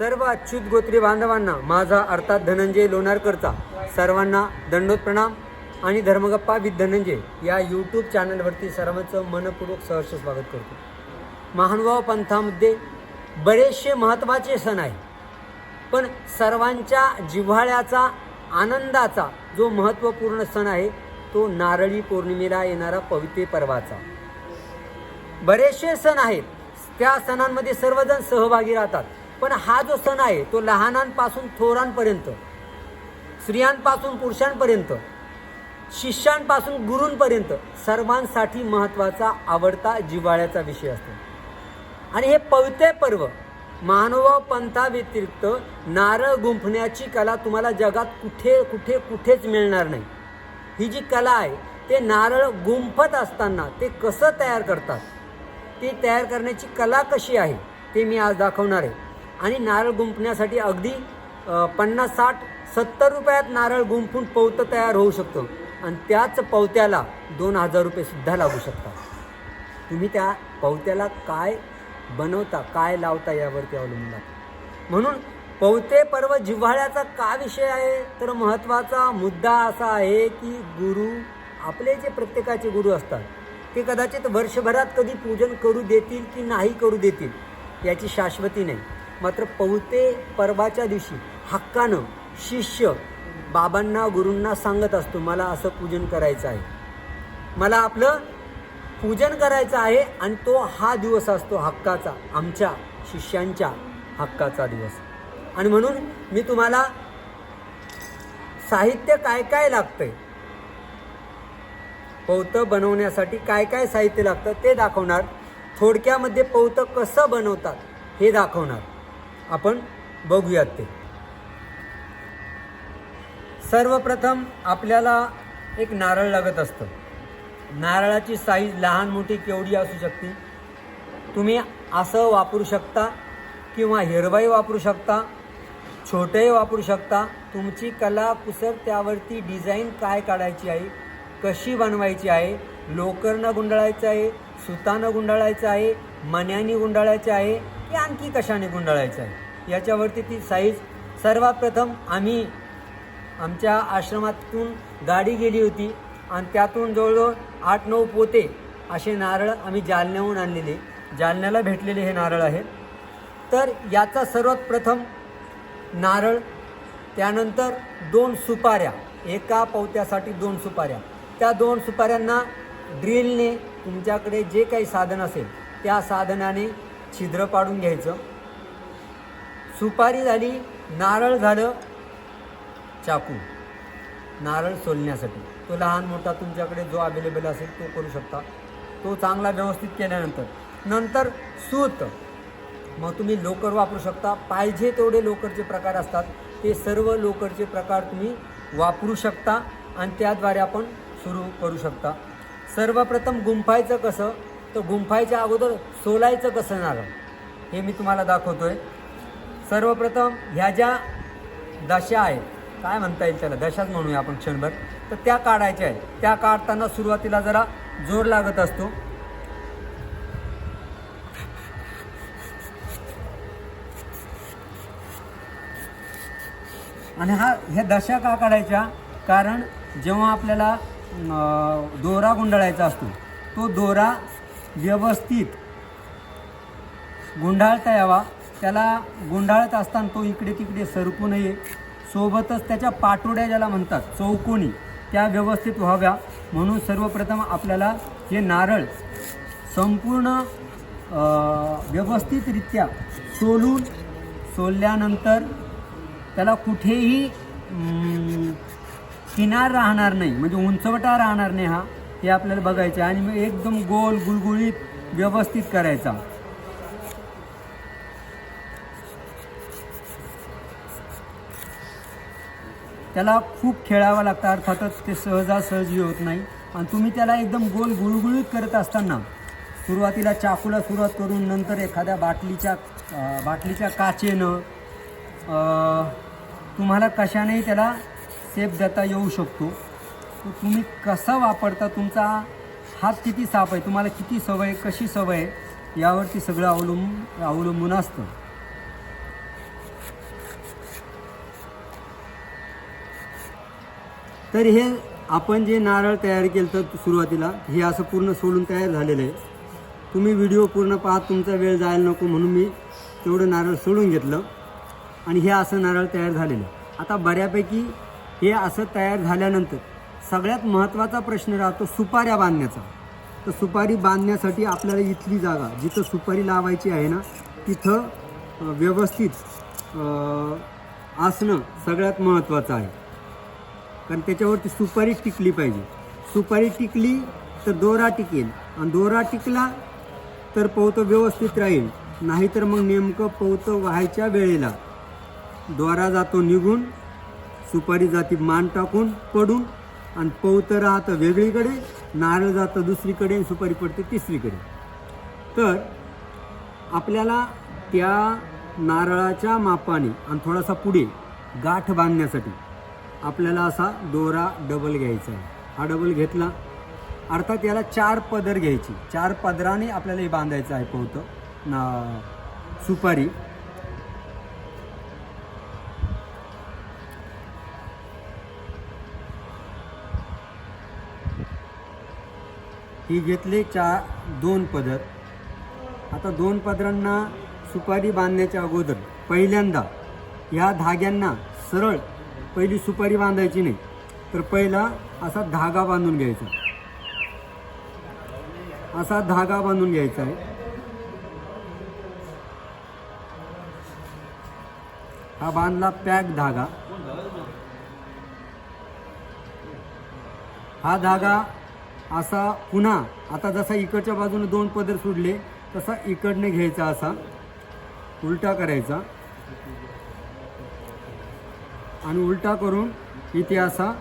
सर्व अच्युत गोत्री बांधवांना माझा अर्थात धनंजय लोणारकरचा सर्वांना दंडोत प्रणाम आणि धर्मगप्पा विथ धनंजय या यूट्यूब चॅनलवरती सर्वांचं मनपूर्वक सहर्ष स्वागत करतो. महानुभाव पंथामध्ये बरेचसे महत्त्वाचे सण आहे पण सर्वांच्या जिव्हाळ्याचा आनंदाचा जो महत्त्वपूर्ण सण आहे तो नारळी पौर्णिमेला येणारा पवित्र पर्वाचा. बरेचसे सण आहेत. त्या सणांमध्ये सर्वजण सहभागी राहतात. पण हा जो सण आहे तो लहानांपासून थोरांपर्यंत स्त्रियांपासून पुरुषांपर्यंत शिष्यांपासून गुरूंपर्यंत सर्वांसाठी महत्त्वाचा आवडता जिव्हाळ्याचा विषय असतो. आणि हे पवित्र पर्व मानव पंथाव्यतिरिक्त नारळ गुंफण्याची कला तुम्हाला जगात कुठे कुठे कुठेच मिळणार नाही. ही जी कला आहे ते नारळ गुंफत असताना ते कसं तयार करतात? ते तयार करण्याची कला कशी आहे ते मी आज दाखवणार आहे. आणि नारळ गुंफण्यासाठी अगदी पन्नास साठ सत्तर रुपयात नारळ गुंफून पवतं तयार होऊ शकतं. आणि त्याच पवत्याला दोन हजार रुपयेसुद्धा लागू शकतात. तुम्ही त्या पवत्याला काय बनवता काय लावता यावरती अवलंबून राहतं. म्हणून पवते पर्व जिव्हाळ्याचा का विषय आहे? तर महत्त्वाचा मुद्दा असा आहे की गुरु आपले जे प्रत्येकाचे गुरु असतात ते कदाचित वर्षभरात कधी पूजन करू देतील की नाही करू देतील याची शाश्वती नाही. मात्र पवते पर्वाच्या दिवशी हक्कानं शिष्य बाबांना गुरूंना सांगत असतो मला असं पूजन करायचं आहे. मला आपलं पूजन करायचं आहे आणि तो हा दिवस असतो हक्काचा आमच्या शिष्यांच्या हक्काचा दिवस. आणि म्हणून मी तुम्हाला साहित्य काय काय लागतंय पवतं बनवण्यासाठी काय काय साहित्य लागतं ते दाखवणार थोडक्यामध्ये पवतं कसं बनवतात हे दाखवणार. आपण बघूयात ते. सर्वप्रथम आपल्याला एक नारळ लागत असतं. नारळाची साईज लहान मोठी केवढी असू शकते? तुम्ही असं वापरू शकता किंवा हिरवाई वापरू शकता छोटेही वापरू शकता. तुमची कला कुसर त्यावरती डिझाईन काय काढायची आहे? कशी बनवायची आहे? लोकरनं गुंडाळायचं आहे सुतानं गुंडाळायचं आहे मन्यानी गुंडाळायचं आहे की आणखी कशाने गुंडाळायचं आहे? याच्यावरती ती साईज सर्वात प्रथम आम्ही आमच्या आश्रमातून गाडी गेली होती आणि त्यातून जवळजवळ आठ नऊ पोते असे नारळ आम्ही जालन्याहून आणलेले. जालन्याला भेटलेले हे नारळ आहेत. तर याचा सर्वात प्रथम नारळ त्यानंतर दोन सुपाऱ्या एका पवत्यासाठी दोन सुपाऱ्या. त्या दोन सुपाऱ्यांना ड्रिलने तुमच्याकडे जे काही साधन असेल त्या साधनाने छिद्र पाडून घ्यायचं. सुपारी झाली नारळ झालं चाकू. नारळ सोलण्यासाठी. तो लहान मोठा तुमच्याकडे जो अवेलेबल असेल तो करू शकता. तो चांगला व्यवस्थित केल्यानंतर. नंतर सूत. मग तुम्ही लोकर वापरू शकता. पाहिजे तेवढे लोकरचे प्रकार असतात. ते सर्व लोकरचे प्रकार तुम्ही वापरू शकता आणि त्याद्वारे आपण सुरू करू शकता. सर्वप्रथम गुंफायचं कसं? तर गुंफायच्या अगोदर सोलायचं कसं नारळ हे मी तुम्हाला दाखवतो आहे सर्वप्रथम ह्या ज्या दशा आहेत काय म्हणता येईल त्याला? दशाच म्हणूया आपण क्षणभर. तर त्या काढायच्या आहेत. त्या काढताना सुरुवातीला जरा जोर लागत असतो. आणि हा ह्या दशा का काढायच्या? कारण जेव्हा आपल्याला दोरा गुंडाळायचा असतो तो दोरा व्यवस्थित. गुंडाळता यावा. त्याला गुंडाळत असताना तो इकडे तिकडे सरकू नये. सोबतच त्याच्या पाटोड्या ज्याला म्हणतात चौकोनी त्या व्यवस्थित व्हाव्या. म्हणून सर्वप्रथम आपल्याला हे नारळ संपूर्ण व्यवस्थितरित्या सोलून सोलल्यानंतर त्याला कुठेही किनार राहणार नाही. म्हणजे उंचवटा राहणार नाही हा. हे आपल्याला बघायचं आणि मग एकदम गोल गुळगुळीत व्यवस्थित करायचा. त्याला खूप खेळावं लागतं अर्थातच ते सहजासहजी होत नाही. आणि तुम्ही त्याला एकदम गोल गुळगुळीत करत असताना सुरुवातीला चाकूला सुरुवात करून नंतर एखाद्या बाटलीच्या बाटलीच्या काचेनं तुम्हाला कशानेही त्याला सेप देता येऊ शकतो. तो तुम्ही कसा वापरता? तुमचा हात किती साफ आहे? तुम्हाला किती सवय कशी सवय यावरती सगळं अवलंब अवलंबून असतं. तर हे आपण जे नारळ तयार केलं तर सुरुवातीला हे असं पूर्ण सोडून तयार झालेलं आहे. तुम्ही व्हिडिओ पूर्ण पाहत तुमचा वेळ जायला नको म्हणून मी तेवढं नारळ सोडून घेतलं आणि हे असं नारळ तयार झालेलं आता बऱ्यापैकी हे असं तयार झाल्यानंतर सगळ्यात महत्त्वाचा प्रश्न राहतो सुपाऱ्या बांधण्याचा. तर सुपारी बांधण्यासाठी आपल्याला इथली जागा जिथं सुपारी लावायची आहे ना तिथं व्यवस्थित असणं सगळ्यात महत्त्वाचं आहे. कारण त्याच्यावरती सुपारी टिकली पाहिजे. सुपारी टिकली तर दोरा टिकेल. आणि दोरा टिकला तर पवतं व्यवस्थित राहील. नाहीतर मग नेमकं पवतं व्हायच्या वेळेला दोरा जातो निघून सुपारी जाती मान टाकून पडून आणि पवतं राहतं वेगळीकडे नारळ जातं दुसरीकडे आणि सुपारी पडते तिसरीकडे. तर आपल्याला त्या नारळाच्या मापाने आणि थोडासा पुढे गाठ बांधण्यासाठी आपल्याला असा दोरा डबल घ्यायचा आहे. हा डबल घेतला. अर्थात याला चार पदर घ्यायची. चार पदराने आपल्याला हे बांधायचं आहे पोहतं ना सुपारी. ही घेतले चार दोन पदर. आता दोन पदरांना सुपारी बांधण्याच्या अगोदर पहिल्यांदा ह्या धाग्यांना सरळ पहिली सुपारी बांधायची नाही तर पहिला असा धागा बांधून घ्यायचा. असा धागा बांधून घ्यायचा आहे. हा बांधला पॅक धागा. हा धागा असा पुन्हा आता जसा इकडच्या बाजूने दोन पदर सोडले तसा इकडने घ्यायचा असा. उलटा करायचा. आणि उलटा करून इथे असा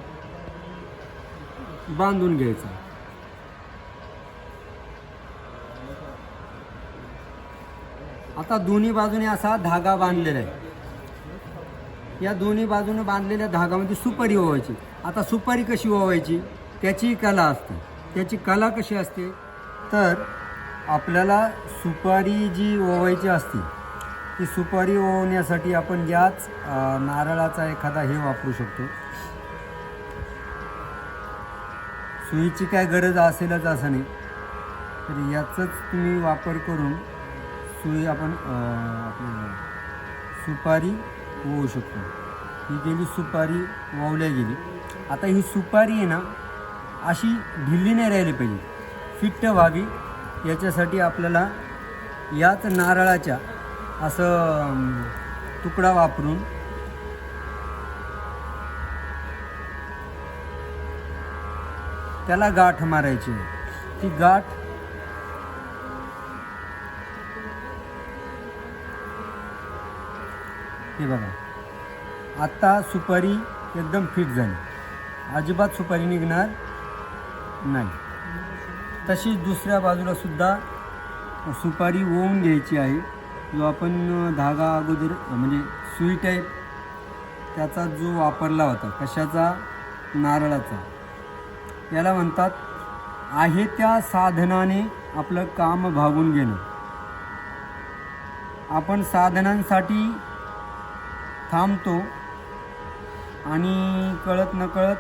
बांधून घ्यायचा. आता दोन्ही बाजूने असा धागा बांधलेला आहे. या दोन्ही बाजूने बांधलेल्या धागामध्ये सुपारी ओवायची. आता सुपारी कशी ओवायची? त्याची कला असते. त्याची कला कशी असते? तर आपल्याला सुपारी जी ओवायची असते ती सुपारी ओवण्यासाठी आपण याच नारळाचा एखादा हे वापरू शकतो. सुईची काय गरज असेलच असं नाही. तर याचाच तुम्ही वापर करून सुई आपण सुपारी ओवू शकतो. ही गेली सुपारी वावल्या गेली. आता ही सुपारी आहे ना अशी ढिल्ली नाही राहिली पाहिजे. फिट्ट व्हावी. याच्यासाठी आपल्याला याच नारळाच्या असं तुकडा वापरून त्याला गाठ मारायची ती गाठ हे बघा. आत्ता सुपारी एकदम फिट झाली. अजिबात सुपारी निघणार नाही. तशीच दुसऱ्या बाजूला सुद्धा सुपारी ओवून घ्यायची आहे. जो आपण धागा अगोदर म्हणजे सुई टाईप त्याचा जो वापरला होता कशाचा? नारळाचा. याला म्हणतात आहे त्या साधनाने आपलं काम भागून घेणं. आपण साधनांसाठी थांबतो आणि कळत नकळत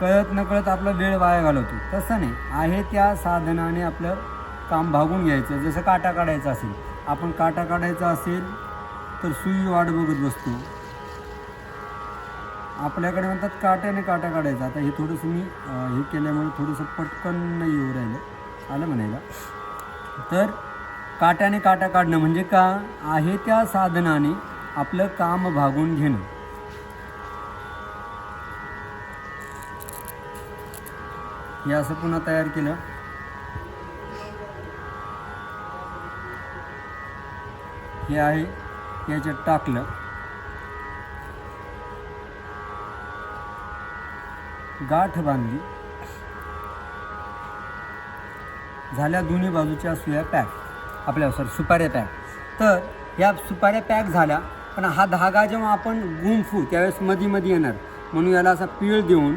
कळत नकळत आपला वेळ वाया घालवतो. तसं नाही. आहे त्या साधनाने आपलं काम भागून घ्यायचं. जसं काटा काढायचा असेल. आपण काटा काढायचा असेल तर सुई वाट बघत बसतो. आपल्याकडे म्हणतात काट्याने काटा काढायचा. आता हे थोडंसं मी हे केल्यामुळे थोडंसं पटकन नाही येऊ राहिलं. आलं म्हणायला. तर काट्याने काटा काढणं म्हणजे का? आहे त्या साधनाने आपलं काम भागून घेणं. हे असं पुन्हा तयार केलं. हे आहे याच्यात टाकलं. गाठ बांधली. झाल्या दोन्ही बाजूच्या सुया पॅक. आपल्या सॉरी सुपाऱ्या पॅक. तर या सुपाऱ्या पॅक झाल्या पण हा धागा जेव्हा आपण गुंफू त्यावेळेस मधी मधी येणार. म्हणून याला असा पीळ देऊन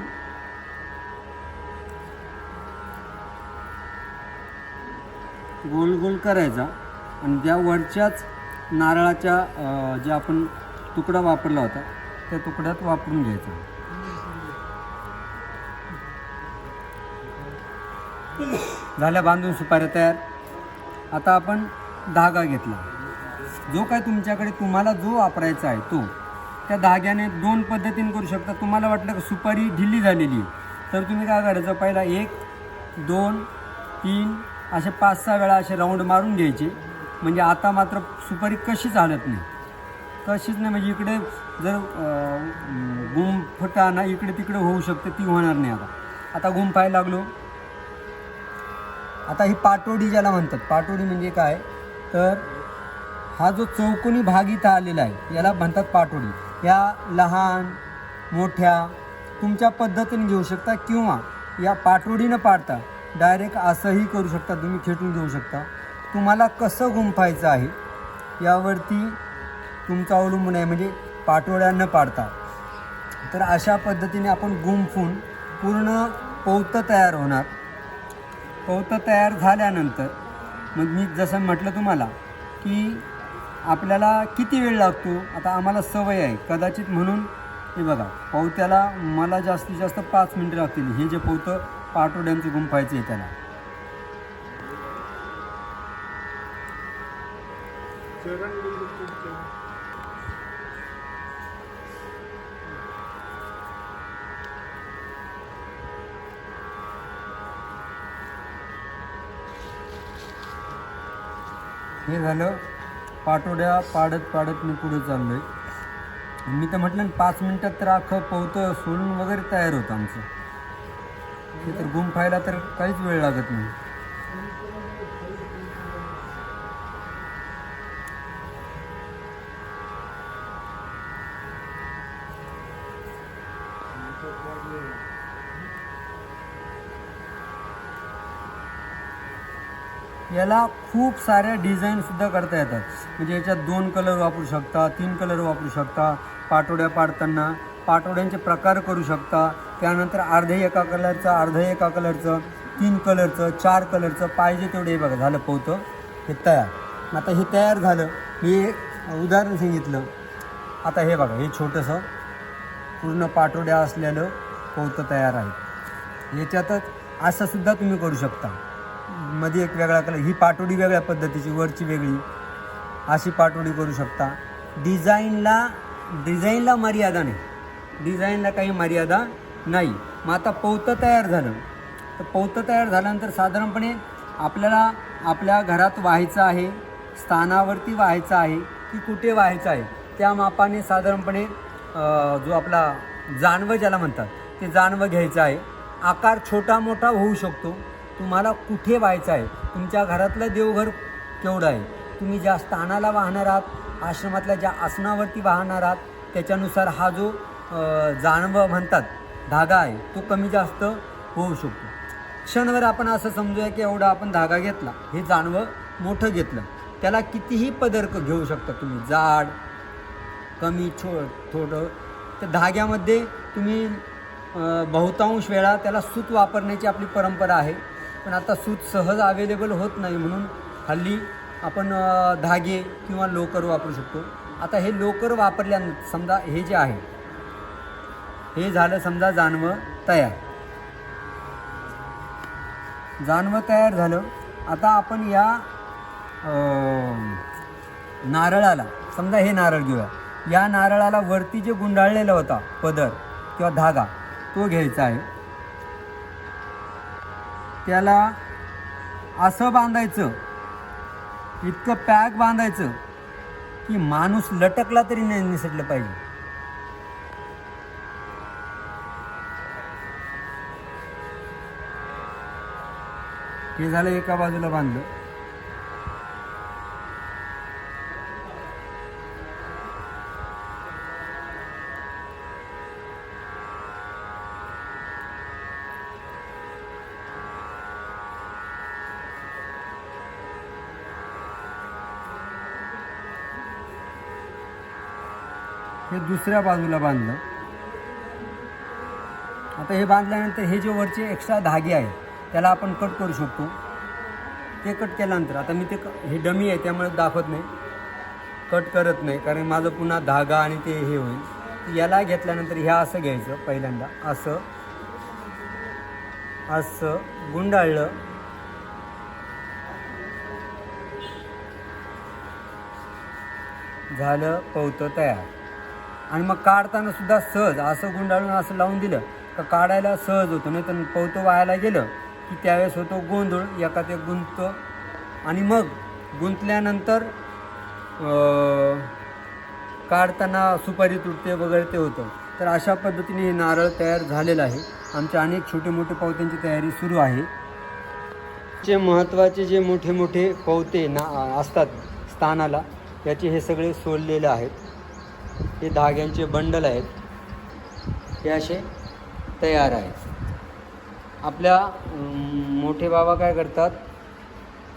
गोल गोल करायचा. आणि ज्या वरच्याच नारळाच्या जे आपण तुकडा वापरला होता त्या तुकड्यात वापरून घ्यायचा. झाल्या बांधून सुपाऱ्या तयार. आता आपण धागा घेतला. जो काय तुमच्याकडे तुम्हाला जो वापरायचा आहे तो त्या धाग्याने दोन पद्धतीने करू शकता. तुम्हाला वाटलं की सुपारी ढिल्ली झालेली तर तुम्ही काय करायचं? पहिला एक दोन तीन असे पाच सहा वेळा असे राऊंड मारून घ्यायचे. म्हणजे आता मात्र सुपारी कशीच हालत नाही. कशीच नाही म्हणजे इकडे जर गुम फुटाना इकडे तिकडे होऊ शकते ती होणार नाही आता. आता गुम पाहायला लागलो. आता ही पाटोडी ज्याला म्हणतात पाटोडी म्हणजे काय? तर हा जो चौकोनी भाग इथं आलेला आहे याला म्हणतात पाटोडी. या लहान मोठ्या तुमच्या पद्धतीने घेऊ शकता किंवा या पाटोडीनं पाडता. डायरेक्ट असंही करू शकता तुम्ही खेटून घेऊ शकता. तुम्हाला कसं गुंफायचं आहे यावरती तुमचं अवलंबून आहे म्हणजे पाठोळ्या न पाडता. तर अशा पद्धतीने आपण गुंफून पूर्ण पौतं तयार होणार. पौतं तयार झाल्यानंतर मग मी जसं म्हटलं तुम्हाला की आपल्याला किती वेळ लागतो आता आम्हाला सवय आहे कदाचित म्हणून हे बघा पौत्याला मला जास्तीत जास्त पाच मिनटं लागतील. हे जे पौतं पाटोड्यांचं गुंफायची आहे त्याला. हे झालं पाटोड्या पाडत पाडत मी पुढे चाललो आहे मी तर म्हटलं पाच मिनटात तर अख्खं पवतं सोलून वगैरे तयार होतं आमचं. ते तर गुंफायला तर काहीच वेळ लागत नाही. याला खूप साऱ्या डिझाईनसुद्धा करता येतात. म्हणजे याच्यात दोन कलर वापरू शकता तीन कलर वापरू शकता पाटोड्या पाडताना. पाटोड्यांचे प्रकार करू शकता. त्यानंतर अर्धे एका कलरचं अर्धं एका कलरचं तीन कलरचं चार कलरचं पाहिजे तेवढे हे बघा झालं पोतं. हे तयार. आता हे तयार झालं. मी उदाहरण सांगितलं. आता हे बघा हे छोटंसं पूर्ण पाटोड्या असलेलं पोतं तयार आहे. याच्यातच असं सुद्धा तुम्ही करू शकता. मध्ये एक वेगळा कलर ही पाटोडी वेगळ्या पद्धतीची वरची वेगळी. अशी पाटोडी करू शकता. डिझाईनला डिझाईनला मर्यादा नाही. डिझाईनला काही मर्यादा नाही. मग आता पौतं तयार झालं. तर पौतं तयार झाल्यानंतर साधारणपणे आपल्याला आपल्या घरात व्हायचं आहे स्थानावरती व्हायचं आहे की कुठे व्हायचं आहे त्या मापाने साधारणपणे जो आपला जानवं ज्याला म्हणतात ते जानवं घ्यायचं आहे. आकार छोटा मोठा होऊ शकतो. तुम्हाला कुठे व्हायचं आहे? तुमच्या घरातलं देवघर केवढं आहे? तुम्ही ज्या स्थानाला वाहणार आहात आश्रमातल्या ज्या आसनावरती वाहणार आहात त्याच्यानुसार हा जो जाणवं जानवं म्हणतात धागा आहे तो कमी जास्त होऊ शकतो. क्षणभर आपण असं समजूया की एवढा आपण धागा घेतला हे जानवं मोठं घेतलं. त्याला कितीही पदर घेऊ शकता तुम्ही जाड कमी छो थोडं तर धाग्यामध्ये तुम्ही बहुतांश वेळा त्याला सूत वापरण्याची आपली परंपरा आहे. पण आता सूत सहज अवेलेबल होत नाही म्हणून हल्ली आपण धागे किंवा लोकर वापरू शकतो. आता हे लोकर वापरल्यानंतर समजा हे जे आहे हे झालं समजा जानवं तयार. जानवं तयार झालं. आता आपण या नारळाला समजा हे नारळ घेऊया. या नारळाला वरती जे गुंडाळलेला होता पदर किंवा धागा तो घ्यायचा आहे. त्याला असं बांधायचं इतकं पॅक बांधायचं की माणूस लटकला तरी नाही निसटलं पाहिजे. हे झालं एका बाजूला बांधलं. हे दुसऱ्या बाजूला बांधलं. आता हे बांधल्यानंतर हे जे वरचे एक्स्ट्रा धागे आहेत त्याला आपण कट करू शकतो. ते कट केल्यानंतर आता मी ते हे डमी आहे त्यामुळे दाखवत नाही. कट करत नाही कारण माझं पुन्हा धागा आणि ते हे होईल. याला घेतल्यानंतर ह्या असं घ्यायचं पहिल्यांदा. असं. असं. गुंडाळलं. झालं पवतं तयार. आणि मग काढताना सुद्धा सहज असं गुंडाळून असं लावून दिलं तर काढायला सहज होतं नाही तर पवतं वाहायला गेलं की त्यावेळेस होतो गोंधळ एका ते गुंततो आणि मग गुंतल्यानंतर काढताना सुपारी तुटते वगैरे ते होतं. तर अशा पद्धतीने हे नारळ तयार झालेलं आहे. आमच्या अनेक छोटे मोठे पावत्यांची तयारी सुरू आहे. जे महत्त्वाचे जे मोठे मोठे पावते ना असतात स्थानाला याचे हे सगळे सोललेले आहेत. हे धाग्यांचे बंडल आहेत. हे असे तयार आहेत. आपल्या मोठे बाबा काय करतात?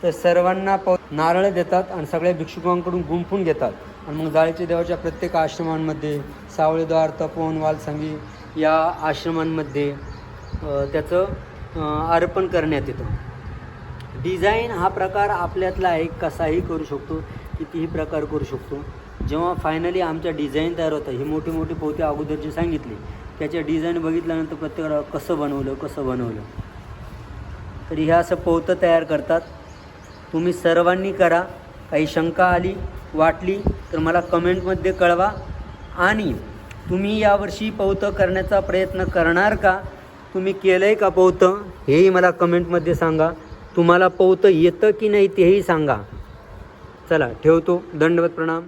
तर सर्वांना पौ नारळ देतात आणि सगळ्या भिक्षुकांकडून गुंफून घेतात. आणि मग जाळीचे देवाच्या प्रत्येक आश्रमांमध्ये सावळेद्वार तपोवन वालसंगी या आश्रमांमध्ये त्याचं अर्पण करण्यात येतं. डिझाईन हा प्रकार आपल्यातला आहे कसाही करू शकतो कितीही प्रकार करू शकतो. जेव्हा फायनली आमच्या डिझाईन तयार होतं ही मोठी मोठी पोती अगोदर सांगितली त्याच्या डिझाईन बघितल्यानंतर प्रत्येकाला कसं बनवलं कसं बनवलं. तर ह्या असं पोतं तयार करतात. तुम्ही सर्वांनी करा. काही शंका आली वाटली तर मला कमेंटमध्ये कळवा. आणि तुम्ही यावर्षी पौतं करण्याचा प्रयत्न करणार का? तुम्ही केलं आहे का पौतं? हेही मला कमेंटमध्ये सांगा. तुम्हाला पौतं येतं की नाही तेही सांगा. चला ठेवतो. दंडवत प्रणाम.